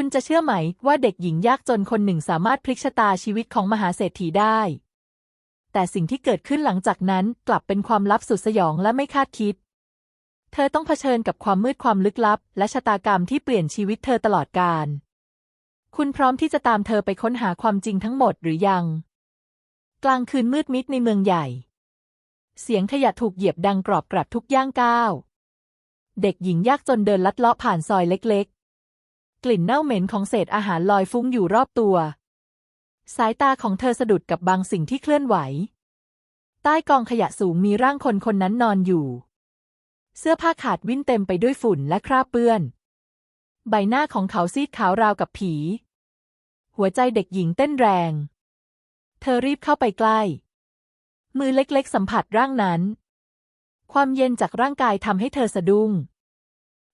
คุณจะเชื่อไหมว่าเด็กหญิงยากจนคนหนึ่งสามารถพลิกชะตาชีวิตของมหาเศรษฐีได้ แต่สิ่งที่เกิดขึ้นหลังจากนั้นกลับเป็นความลับสุดสยองและไม่คาดคิด เธอต้องเผชิญกับความมืดความลึกลับ และชะตากรรมที่เปลี่ยนชีวิตเธอตลอดกาล คุณพร้อมที่จะตามเธอไปค้นหาความจริงทั้งหมดหรือยัง กลางคืนมืดมิดในเมืองใหญ่ เสียงขยะถูกเหยียบดังกรอบกรับทุกย่างก้าว เด็กหญิงยากจนเดินลัดเลาะผ่านซอยเล็ก กลิ่นเน่าเหม็นของเศษอาหารลอยฟุ้งอยู่รอบตัว สายตาของเธอสะดุดกับบางสิ่งที่เคลื่อนไหว ใต้กองขยะสูงมีร่างคนคนนั้นนอนอยู่ เสื้อผ้าขาดวิ่นเต็มไปด้วยฝุ่นและคราบเปื้อน ใบหน้าของเขาซีดขาวราวกับผี หัวใจเด็กหญิงเต้นแรง เธอรีบเข้าไปใกล้ มือเล็กๆสัมผัสร่างนั้น ความเย็นจากร่างกายทำให้เธอสะดุ้ง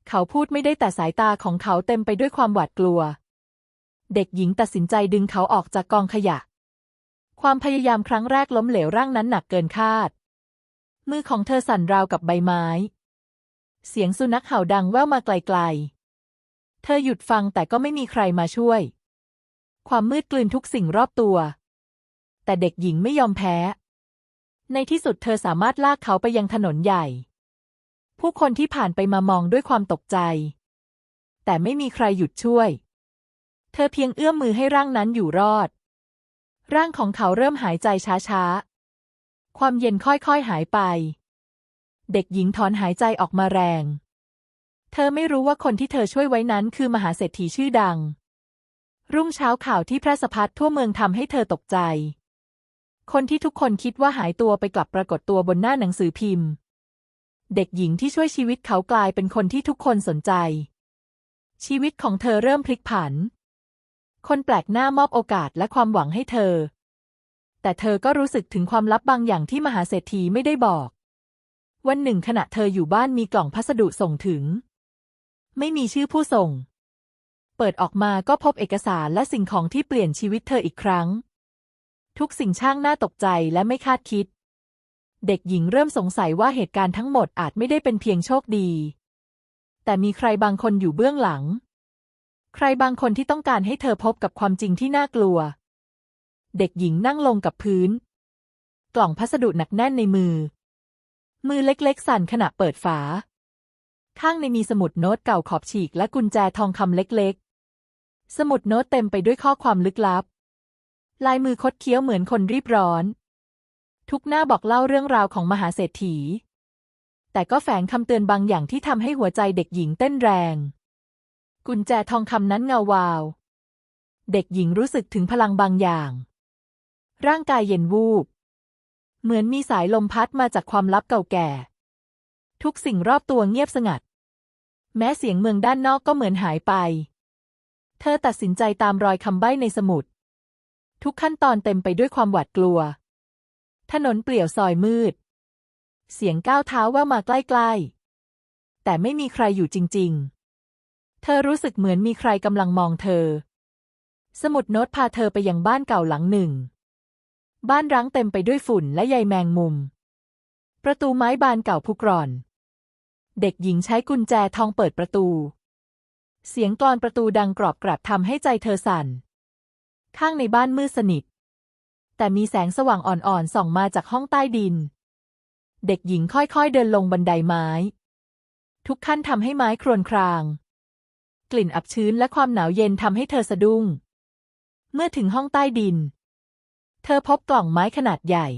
เขาพูดไม่ได้แต่สายตาของเขาเต็มไปด้วยความหวาดกลัว เด็กหญิงตัดสินใจดึงเขาออกจากกองขยะ ความพยายามครั้งแรกล้มเหลวร่างนั้นหนักเกินคาด มือของเธอสั่นราวกับใบไม้ เสียงสุนัขเห่าดังแว่วมาไกลๆ เธอหยุดฟังแต่ก็ไม่มีใครมาช่วย ความมืดกลืนทุกสิ่งรอบตัว แต่เด็กหญิงไม่ยอมแพ้ ในที่สุดเธอสามารถลากเขาไปยังถนนใหญ่ ผู้คนที่ผ่านไปมามองด้วยความตกใจ แต่ไม่มีใครหยุดช่วย เธอเพียงเอื้อมมือให้ร่างนั้นอยู่รอด ร่างของเขาเริ่มหายใจช้าๆ ความเย็นค่อยๆหายไป เด็กหญิงถอนหายใจออกมาแรง เธอไม่รู้ว่าคนที่เธอช่วยไว้นั้นคือมหาเศรษฐีชื่อดัง รุ่งเช้าข่าวที่แพร่สะพัดทั่วเมืองทำให้เธอตกใจ คนที่ทุกคนคิดว่าหายตัวไปกลับปรากฏตัวบนหน้าหนังสือพิมพ์ เด็กหญิงที่ช่วยชีวิตเขากลายเป็นคนที่ทุกคนสนใจ ชีวิตของเธอเริ่มพลิกผัน คนแปลกหน้ามอบโอกาสและความหวังให้เธอ แต่เธอก็รู้สึกถึงความลับบางอย่างที่มหาเศรษฐีไม่ได้บอก วันหนึ่งขณะเธออยู่บ้านมีกล่องพัสดุส่งถึง ไม่มีชื่อผู้ส่ง เปิดออกมาก็พบเอกสารและสิ่งของที่เปลี่ยนชีวิตเธออีกครั้ง ทุกสิ่งช่างน่าตกใจและไม่คาดคิด เด็กหญิงเริ่มสงสัยว่าเหตุการณ์ทั้งหมดอาจไม่ได้เป็นเพียงโชคดี แต่มีใครบางคนอยู่เบื้องหลัง ใครบางคนที่ต้องการให้เธอพบกับความจริงที่น่ากลัว เด็กหญิงนั่งลงกับพื้น กล่องพัสดุหนักแน่นในมือ มือเล็กๆ สั่นขณะเปิดฝา ข้างในมีสมุดโน้ตเก่าขอบฉีกและกุญแจทองคำเล็กๆ สมุดโน้ตเต็มไปด้วยข้อความลึกลับ ลายมือคดเคี้ยวเหมือนคนรีบร้อน ทุกหน้าบอกเล่าเรื่องราวของมหาเศรษฐี แต่ก็แฝงคำเตือนบางอย่างที่ทำให้หัวใจเด็กหญิงเต้นแรง กุญแจทองคำนั้นเงาวาว เด็กหญิงรู้สึกถึงพลังบางอย่าง ร่างกายเย็นวูบ เหมือนมีสายลมพัดมาจากความลับเก่าแก่ ทุกสิ่งรอบตัวเงียบสงัด แม้เสียงเมืองด้านนอกก็เหมือนหายไป เธอตัดสินใจตามรอยคำใบ้ในสมุด ทุกขั้นตอนเต็มไปด้วยความหวาดกลัว ถนนเปลี่ยวซอยมืด เสียงก้าวเท้าแว่วมาใกล้ๆ แต่ไม่มีใครอยู่จริง ๆ เธอรู้สึกเหมือนมีใครกำลังมองเธอ สมุดโน้ตพาเธอไปยังบ้านเก่าหลังหนึ่ง บ้านร้างเต็มไปด้วยฝุ่นและใยแมงมุม ประตูไม้บานเก่าพุกร่อน เด็กหญิงใช้กุญแจทองเปิดประตู เสียงกลอนประตูดังกรอบกรับทำให้ใจเธอสั่น ข้างในบ้านมืดสนิท แต่มีแสงสว่างอ่อนๆส่องมาจากห้องใต้ดิน เด็กหญิงค่อยๆเดินลงบันไดไม้ ทุกขั้นทำให้ไม้ครวญคราง กลิ่นอับชื้นและความหนาวเย็นทำให้เธอสะดุ้ง เมื่อถึงห้องใต้ดิน เธอพบกล่องไม้ขนาดใหญ่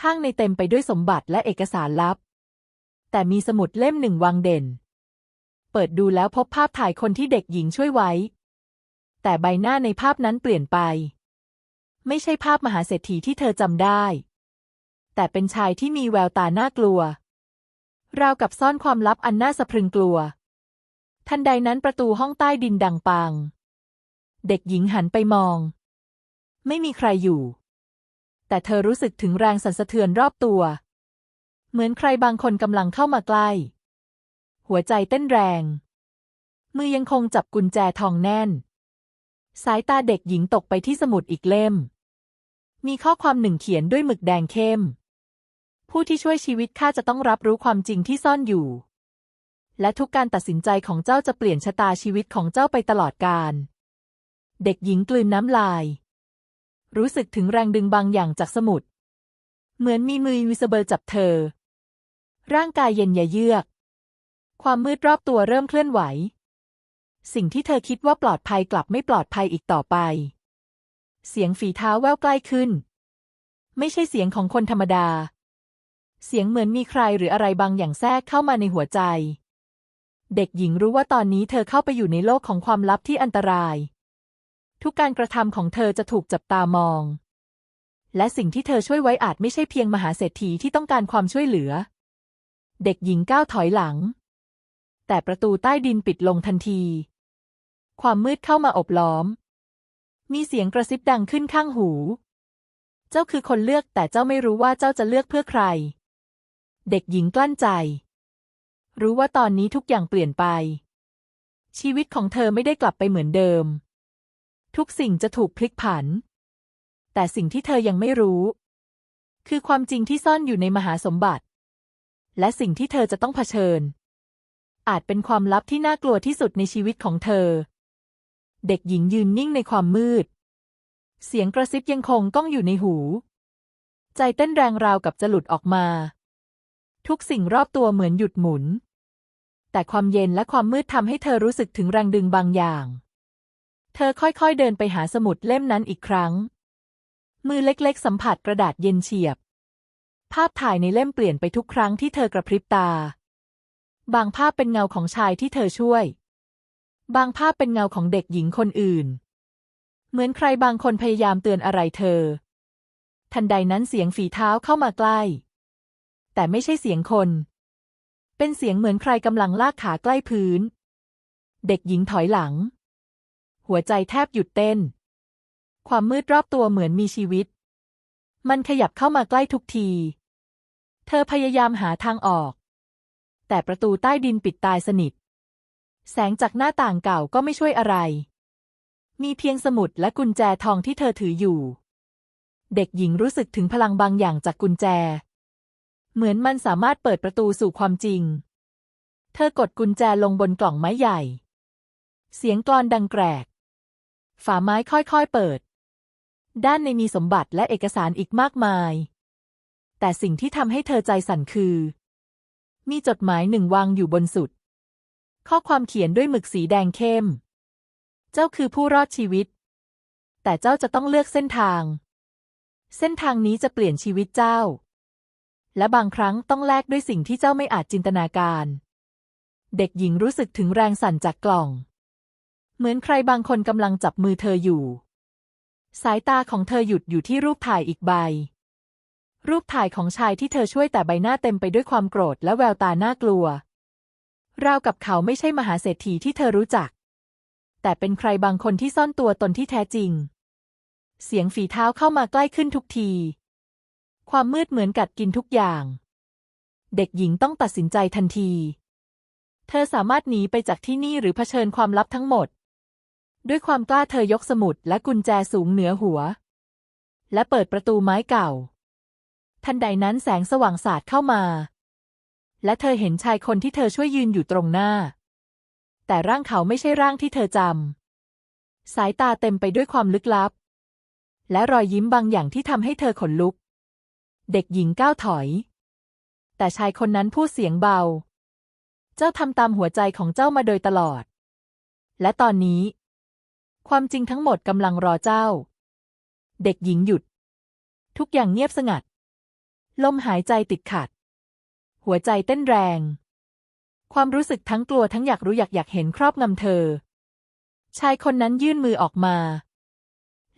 ข้างในเต็มไปด้วยสมบัติและเอกสารลับ แต่มีสมุดเล่มหนึ่งวางเด่น เปิดดูแล้วพบภาพถ่ายคนที่เด็กหญิงช่วยไว้ แต่ใบหน้าในภาพนั้นเปลี่ยนไป ไม่ใช่ภาพมหาเศรษฐีที่เธอจำได้ แต่เป็นชายที่มีแววตาน่ากลัว ราวกับซ่อนความลับอันน่าสะพรึงกลัว ทันใดนั้นประตูห้องใต้ดินดังปัง เด็กหญิงหันไปมอง ไม่มีใครอยู่ แต่เธอรู้สึกถึงแรงสั่นสะเทือนรอบตัว เหมือนใครบางคนกำลังเข้ามาใกล้ หัวใจเต้นแรง มือยังคงจับกุญแจทองแน่นสายตาเด็กหญิงตกไปที่สมุดอีกเล่ม มีข้อความหนึ่งเขียนด้วยหมึกแดงเข้ม ผู้ที่ช่วยชีวิตข้าจะต้องรับรู้ความจริงที่ซ่อนอยู่ และทุกการตัดสินใจของเจ้าจะเปลี่ยนชะตาชีวิตของเจ้าไปตลอดกาลเด็กหญิงกลืนน้ำลาย รู้สึกถึงแรงดึงบางอย่างจากสมุทรเหมือนมีมือวิสเบิลจับเธอ ร่างกายเย็นยะเยือก ความมืดรอบตัวเริ่มเคลื่อนไหว สิ่งที่เธอคิดว่าปลอดภัยกลับไม่ปลอดภัยอีกต่อไป เสียงฝีเท้าแว่วใกล้ขึ้น ไม่ใช่เสียงของคนธรรมดา เสียงเหมือนมีใครหรืออะไรบางอย่างแทรกเข้ามาในหัวใจ เด็กหญิงรู้ว่าตอนนี้เธอเข้าไปอยู่ในโลกของความลับที่อันตราย ทุกการกระทำของเธอจะถูกจับตามอง และสิ่งที่เธอช่วยไว้อาจไม่ใช่เพียงมหาเศรษฐีที่ต้องการความช่วยเหลือ เด็กหญิงก้าวถอยหลัง แต่ประตูใต้ดินปิดลงทันที ความมืดเข้ามาอบล้อม มีเสียงกระซิบดังขึ้นข้างหู เจ้าคือคนเลือกแต่เจ้าไม่รู้ว่าเจ้าจะเลือกเพื่อใคร เด็กหญิงกลั้นใจ รู้ว่าตอนนี้ทุกอย่างเปลี่ยนไป ชีวิตของเธอไม่ได้กลับไปเหมือนเดิม ทุกสิ่งจะถูกพลิกผัน แต่สิ่งที่เธอยังไม่รู้ คือความจริงที่ซ่อนอยู่ในมหาสมบัติ และสิ่งที่เธอจะต้องเผชิญ อาจเป็นความลับที่น่ากลัวที่สุดในชีวิตของเธอ เด็กหญิงยืนนิ่งในความมืด เสียงกระซิบยังคงก้องอยู่ในหู ใจเต้นแรงราวกับจะหลุดออกมา ทุกสิ่งรอบตัวเหมือนหยุดหมุน แต่ความเย็นและความมืดทำให้เธอรู้สึกถึงแรงดึงบางอย่าง เธอค่อยๆเดินไปหาสมุดเล่มนั้นอีกครั้ง มือเล็กๆ สัมผัสกระดาษเย็นเฉียบ ภาพถ่ายในเล่มเปลี่ยนไปทุกครั้งที่เธอกระพริบตา บางภาพเป็นเงาของชายที่เธอช่วย บางภาพเป็นเงาของเด็กหญิงคนอื่น เหมือนใครบางคนพยายามเตือนอะไรเธอ ทันใดนั้นเสียงฝีเท้าเข้ามาใกล้ แต่ไม่ใช่เสียงคน เป็นเสียงเหมือนใครกำลังลากขาใกล้พื้น เด็กหญิงถอยหลัง หัวใจแทบหยุดเต้น ความมืดรอบตัวเหมือนมีชีวิต มันขยับเข้ามาใกล้ทุกที เธอพยายามหาทางออก แต่ประตูใต้ดินปิดตายสนิท แสงจากหน้าต่างเก่าก็ไม่ช่วยอะไร มีเพียงสมุดและกุญแจทองที่เธอถืออยู่ เด็กหญิงรู้สึกถึงพลังบางอย่างจากกุญแจ เหมือนมันสามารถเปิดประตูสู่ความจริง เธอกดกุญแจลงบนกล่องไม้ใหญ่ เสียงกลอนดังแกรก ฝาไม้ค่อยๆเปิด ด้านในมีสมบัติและเอกสารอีกมากมาย แต่สิ่งที่ทำให้เธอใจสั่นคือ มีจดหมายหนึ่งวางอยู่บนสุด ข้อความเขียนด้วยหมึกสีแดงเข้ม เจ้าคือผู้รอดชีวิต แต่เจ้าจะต้องเลือกเส้นทาง เส้นทางนี้จะเปลี่ยนชีวิตเจ้า และบางครั้งต้องแลกด้วยสิ่งที่เจ้าไม่อาจจินตนาการ เด็กหญิงรู้สึกถึงแรงสั่นจากกล่อง เหมือนใครบางคนกำลังจับมือเธออยู่ สายตาของเธอหยุดอยู่ที่รูปถ่ายอีกใบ รูปถ่ายของชายที่เธอช่วยแต่ใบหน้าเต็มไปด้วยความโกรธและแววตาน่ากลัว ราวกับเขาไม่ใช่มหาเศรษฐีที่เธอรู้จัก แต่เป็นใครบางคนที่ซ่อนตัวตนที่แท้จริง เสียงฝีเท้าเข้ามาใกล้ขึ้นทุกที ความมืดเหมือนกัดกินทุกอย่าง เด็กหญิงต้องตัดสินใจทันที เธอสามารถหนีไปจากที่นี่หรือเผชิญความลับทั้งหมด ด้วยความกล้าเธอยกสมุดและกุญแจสูงเหนือหัว และเปิดประตูไม้เก่า ทันใดนั้นแสงสว่างสาดเข้ามา และเธอเห็นชายคนที่เธอช่วยยืนอยู่ตรงหน้า แต่ร่างเขาไม่ใช่ร่างที่เธอจำ สายตาเต็มไปด้วยความลึกลับ และรอยยิ้มบางอย่างที่ทำให้เธอขนลุก เด็กหญิงก้าวถอย แต่ชายคนนั้นพูดเสียงเบา เจ้าทำตามหัวใจของเจ้ามาโดยตลอด และตอนนี้ ความจริงทั้งหมดกำลังรอเจ้า เด็กหญิงหยุด ทุกอย่างเงียบสงัด ลมหายใจติดขัด หัวใจเต้นแรง ความรู้สึกทั้งกลัวทั้งอยากรู้อยากอยากเห็นครอบงำเธอ ชายคนนั้นยื่นมือออกมา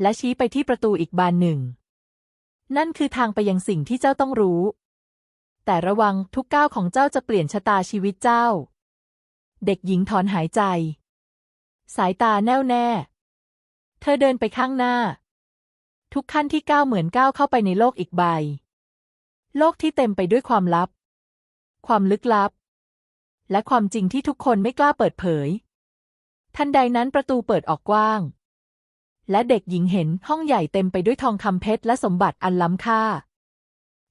และชี้ไปที่ประตูอีกบานหนึ่ง นั่นคือทางไปยังสิ่งที่เจ้าต้องรู้ แต่ระวังทุกก้าวของเจ้าจะเปลี่ยนชะตาชีวิตเจ้า เด็กหญิงถอนหายใจ สายตาแน่วแน่ เธอเดินไปข้างหน้า ทุกขั้นที่ก้าวเหมือนก้าวเข้าไปในโลกอีกใบโลกที่เต็มไปด้วยความลับ ความลึกลับ และความจริงที่ทุกคนไม่กล้าเปิดเผย ทันใดนั้นประตูเปิดออกกว้าง และเด็กหญิงเห็นห้องใหญ่เต็มไปด้วยทองคำเพชรและสมบัติอันล้ำค่า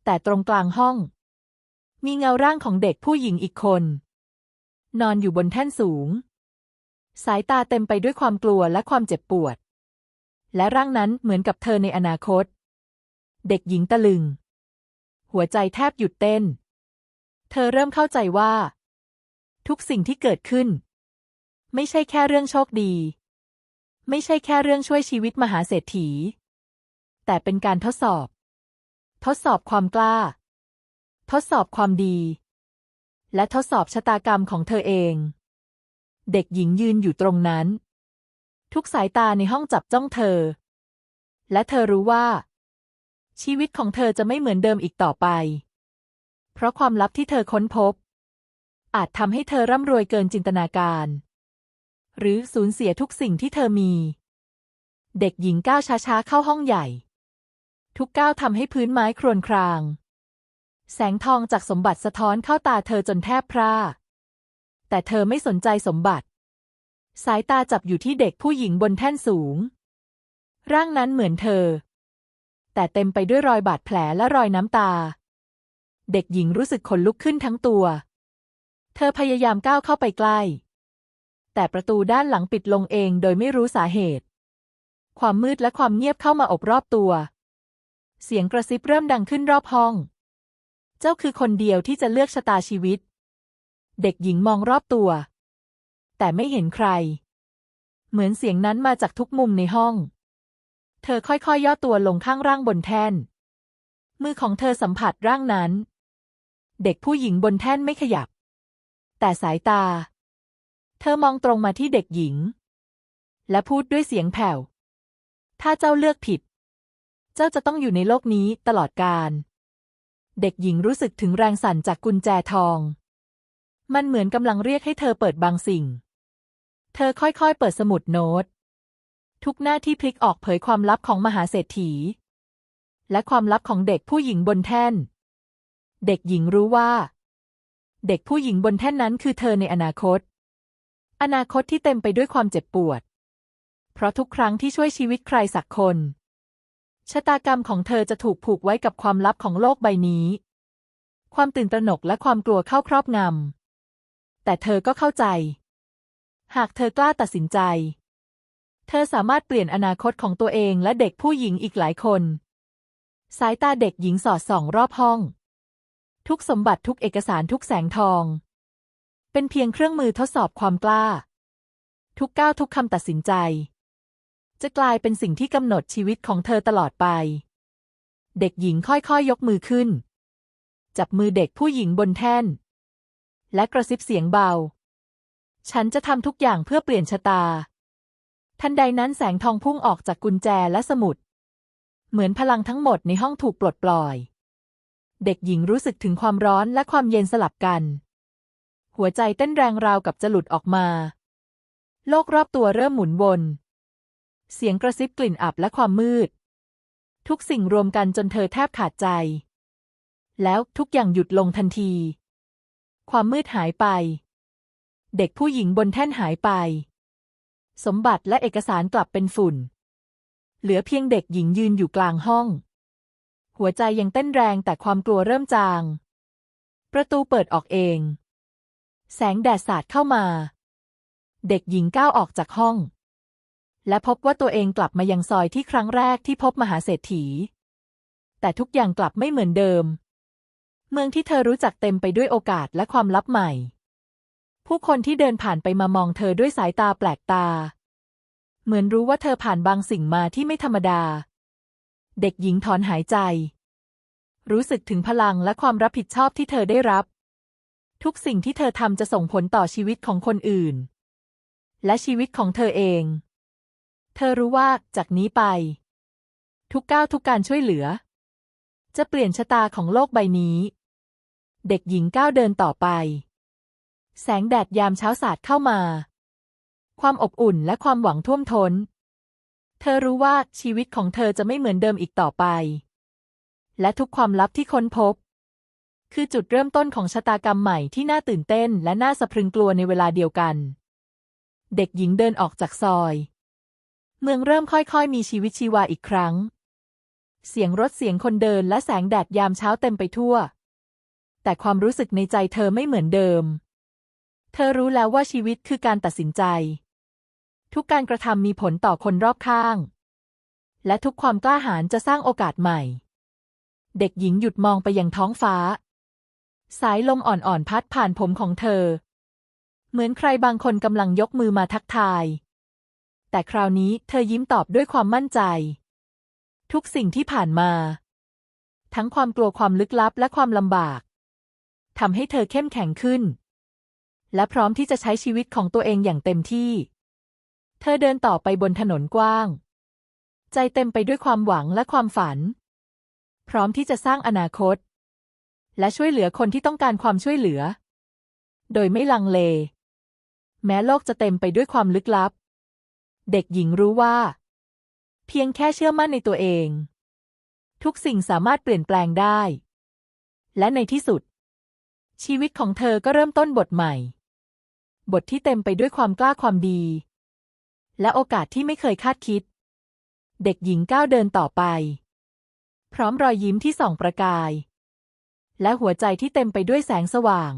แต่ตรงกลางห้อง มีเงาร่างของเด็กผู้หญิงอีกคน นอนอยู่บนแท่นสูง สายตาเต็มไปด้วยความกลัวและความเจ็บปวด และร่างนั้นเหมือนกับเธอในอนาคต เด็กหญิงตะลึง หัวใจแทบหยุดเต้น เธอเริ่มเข้าใจว่า ทุกสิ่งที่เกิดขึ้น ไม่ใช่แค่เรื่องโชคดี ไม่ใช่แค่เรื่องช่วยชีวิตมหาเศรษฐี แต่เป็นการทดสอบ ทดสอบความกล้า ทดสอบความดี และทดสอบชะตากรรมของเธอเอง เด็กหญิงยืนอยู่ตรงนั้น ทุกสายตาในห้องจับจ้องเธอ และเธอรู้ว่า ชีวิตของเธอจะไม่เหมือนเดิมอีกต่อไป ราะความลับที่เธอค้นพบ อาจทำให้เธอร่ำรวยเกินจินตนาการ หรือสูญเสียทุกสิ่งที่เธอมี เด็กหญิงก้าวช้าๆเข้าห้องใหญ่ ทุกก้าวทำให้พื้นไม้ครวญคราง แสงทองจากสมบัติสะท้อนเข้าตาเธอจนแทบพร่าแต่เธอไม่สนใจสมบัติ สายตาจับอยู่ที่เด็กผู้หญิงบนแท่นสูง ร่างนั้นเหมือนเธอ แต่เต็มไปด้วยรอยบาดแผลและรอยน้ำตา เด็กหญิงรู้สึกขนลุกขึ้นทั้งตัว เธอพยายามก้าวเข้าไปใกล้ แต่ประตูด้านหลังปิดลงเองโดยไม่รู้สาเหตุ ความมืดและความเงียบเข้ามาอบรอบตัว เสียงกระซิบเริ่มดังขึ้นรอบห้อง เจ้าคือคนเดียวที่จะเลือกชะตาชีวิต เด็กหญิงมองรอบตัว แต่ไม่เห็นใคร เหมือนเสียงนั้นมาจากทุกมุมในห้อง เธอค่อยๆยย่อตัวลงข้างร่างบนแท่นมือของเธอสัมผัสร่างนั้น เด็กผู้หญิงบนแท่นไม่ขยับ แต่สายตา เธอมองตรงมาที่เด็กหญิง และพูดด้วยเสียงแผ่ว ถ้าเจ้าเลือกผิด เจ้าจะต้องอยู่ในโลกนี้ตลอดกาลเด็กหญิงรู้สึกถึงแรงสั่นจากกุญแจทอง มันเหมือนกำลังเรียกให้เธอเปิดบางสิ่ง เธอค่อยๆเปิดสมุดโน้ต ทุกหน้าที่พลิกออกเผยความลับของมหาเศรษฐี และความลับของเด็กผู้หญิงบนแท่น เด็กหญิงรู้ว่า เด็กผู้หญิงบนแท่นนั้นคือเธอในอนาคต อนาคตที่เต็มไปด้วยความเจ็บปวด เพราะทุกครั้งที่ช่วยชีวิตใครสักคน ชะตากรรมของเธอจะถูกผูกไว้กับความลับของโลกใบนี้ ความตื่นตระหนกและความกลัวเข้าครอบงำแต่เธอก็เข้าใจ หากเธอกล้าตัดสินใจ เธอสามารถเปลี่ยนอนาคตของตัวเองและเด็กผู้หญิงอีกหลายคน สายตาเด็กหญิงสอดส่องรอบห้อง ทุกสมบัติทุกเอกสารทุกแสงทอง เป็นเพียงเครื่องมือทดสอบความกล้า ทุกก้าวทุกคำตัดสินใจ จะกลายเป็นสิ่งที่กำหนดชีวิตของเธอตลอดไป เด็กหญิงค่อยๆยยกมือขึ้น จับมือเด็กผู้หญิงบนแท่น และกระซิบเสียงเบา ฉันจะทำทุกอย่างเพื่อเปลี่ยนชะตา ทันใดนั้นแสงทองพุ่งออกจากกุญแจและสมุด เหมือนพลังทั้งหมดในห้องถูกปลดปล่อย เด็กหญิงรู้สึกถึงความร้อนและความเย็นสลับกัน หัวใจเต้นแรงราวกับจะหลุดออกมา โลกรอบตัวเริ่มหมุนวน เสียงกระซิบกลิ่นอับและความมืด ทุกสิ่งรวมกันจนเธอแทบขาดใจ แล้วทุกอย่างหยุดลงทันที ความมืดหายไป เด็กผู้หญิงบนแท่นหายไป สมบัติและเอกสารกลับเป็นฝุ่น เหลือเพียงเด็กหญิงยืนอยู่กลางห้อง หัวใจยังเต้นแรงแต่ความกลัวเริ่มจาง ประตูเปิดออกเอง แสงแดดสาดเข้ามา เด็กหญิงก้าวออกจากห้อง และพบว่าตัวเองกลับมายังซอยที่ครั้งแรกที่พบมหาเศรษฐี แต่ทุกอย่างกลับไม่เหมือนเดิม เมืองที่เธอรู้จักเต็มไปด้วยโอกาสและความลับใหม่ ผู้คนที่เดินผ่านไปมามองเธอด้วยสายตาแปลกตา เหมือนรู้ว่าเธอผ่านบางสิ่งมาที่ไม่ธรรมดา เด็กหญิงถอนหายใจ รู้สึกถึงพลังและความรับผิดชอบที่เธอได้รับ ทุกสิ่งที่เธอทำจะส่งผลต่อชีวิตของคนอื่น และชีวิตของเธอเอง เธอรู้ว่าจากนี้ไป ทุกก้าวทุกการช่วยเหลือ จะเปลี่ยนชะตาของโลกใบนี้ เด็กหญิงก้าวเดินต่อไป แสงแดดยามเช้าสาดเข้ามา ความอบอุ่นและความหวังท่วมทน้น เธอรู้ว่าชีวิตของเธอจะไม่เหมือนเดิมอีกต่อไป และทุกความลับที่ค้นพบ คือจุดเริ่มต้นของชะตากรรมใหม่ที่น่าตื่นเต้นและน่าสะพรึงกลัวในเวลาเดียวกัน เด็กหญิงเดินออกจากซอย เมืองเริ่มค่อยๆ มีชีวิตชีวาอีกครั้ง เสียงรถเสียงคนเดินและแสงแดดยามเช้าเต็มไปทั่ว แต่ความรู้สึกในใจเธอไม่เหมือนเดิม เธอรู้แล้วว่าชีวิตคือการตัดสินใจ ทุกการกระทำมีผลต่อคนรอบข้าง และทุกความกล้าหาญจะสร้างโอกาสใหม่ เด็กหญิงหยุดมองไปยังท้องฟ้า สายลมอ่อนๆพัดผ่านผมของเธอ เหมือนใครบางคนกำลังยกมือมาทักทาย แต่คราวนี้เธอยิ้มตอบด้วยความมั่นใจ ทุกสิ่งที่ผ่านมา ทั้งความกลัวความลึกลับและความลำบากทำให้เธอเข้มแข็งขึ้น และพร้อมที่จะใช้ชีวิตของตัวเองอย่างเต็มที่ เธอเดินต่อไปบนถนนกว้าง ใจเต็มไปด้วยความหวังและความฝัน พร้อมที่จะสร้างอนาคต และช่วยเหลือคนที่ต้องการความช่วยเหลือ โดยไม่ลังเล แม้โลกจะเต็มไปด้วยความลึกลับ เด็กหญิงรู้ว่า เพียงแค่เชื่อมั่นในตัวเอง ทุกสิ่งสามารถเปลี่ยนแปลงได้ และในที่สุด ชีวิตของเธอก็เริ่มต้นบทใหม่ บทที่เต็มไปด้วยความกล้าความดี และโอกาสที่ไม่เคยคาดคิด เด็กหญิงก้าวเดินต่อไป พร้อมรอยยิ้มที่ส่องประกาย และหัวใจที่เต็มไปด้วยแสงสว่าง